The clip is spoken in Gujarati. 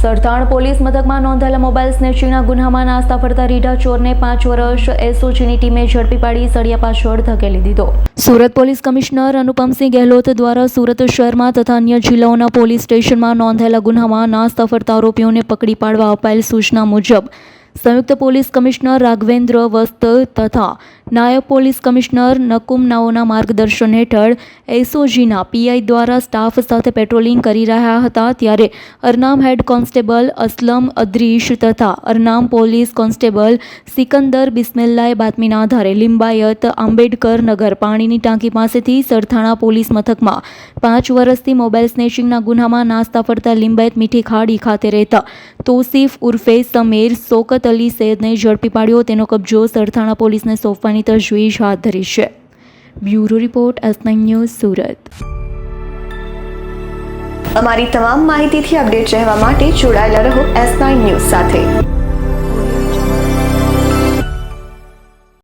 સરથાણ પોલીસ મથકમાં નોંધાયેલા મોબાઈલ સ્નેચિંગના ગુન્હામાં નાસ્તા ફરતા રીઢા ચોરને પાંચ વર્ષ એસઓજીની ટીમે ઝડપી પાડી સળિયા પાછળ ધકેલી દીધો. સુરત પોલીસ કમિશનર અનુપમસિંહ ગેહલોત દ્વારા સુરત શહેરમાં તથા અન્ય જિલ્લાઓના પોલીસ સ્ટેશનમાં નોંધાયેલા ગુન્હામાં નાસ્તા ફરતા આરોપીઓને પકડી પાડવા અપાયેલ સૂચના મુજબ, સંયુક્ત પોલીસ કમિશનર રાઘવેન્દ્ર વસ્ત તથા નાયબ પોલીસ કમિશનર નકુમ નાઓના માર્ગદર્શન હેઠળ એસઓજીના પીઆઈ દ્વારા સ્ટાફ સાથે પેટ્રોલિંગ કરી રહ્યા હતા ત્યારે અરનામ હેડ કોન્સ્ટેબલ અસલમ અદ્રીશ તથા અરનામ પોલીસ કોન્સ્ટેબલ સિકંદર બિસ્મિલ્લાએ બાતમીના આધારે લિંબાયત આંબેડકર નગર પાણીની ટાંકી પાસેથી સરથાણા પોલીસ મથકમાં પાંચ વર્ષથી મોબાઈલ સ્નેચિંગના ગુનામાં નાસ્તા ફરતા લિંબાયત મીઠી ખાડી ખાતે રહેતા તોસીફ ઉર્ફે સમીર સોકત અલી સૈયદને ઝડપી પાડ્યો. તેનો કબજો સરથાણા પોલીસને સોંપવાની તજવીજ હાથ ધરી છે bureau report nine news Surat. અમારી તમામ માહિતીથી અપડેટ રહેવા માટે જોડાયેલા રહો એસ નાઇન ન્યૂઝ સાથે.